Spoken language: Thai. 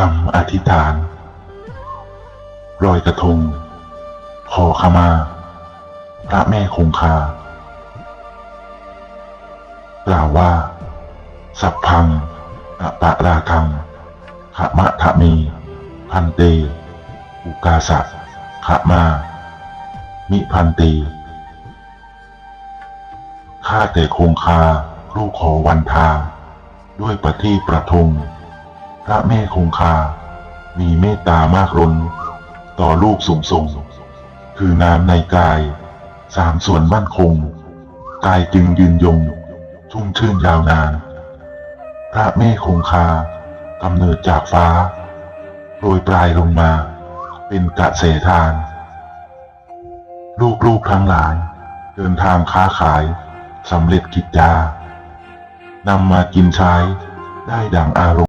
คำอธิษฐานรอยกระทง ขอขมา พระแม่คงคา กล่าวว่า สัพพังอปะราคังขมะทะเมีพันเต อุกาสะขมา มิพันเตข้าแต่คงคาลูกขอวันทา ด้วยประทีปประทง พระแม่คงคา มีเมตตามากล้น ต่อลูกสูงส่ง คือน้ำในกาย สามส่วนมั่นคง กายจึงยืนยง ชุ่มชื่นยาวนาน พระแม่คงคากำเนิดจากฟ้าโรยปลายลงมา เป็นกะเสทาน ลูกๆทั้งหลาย เดินทางค้าขายสำเร็จกิจจานำมากินใช้ได้ดังอารมณ์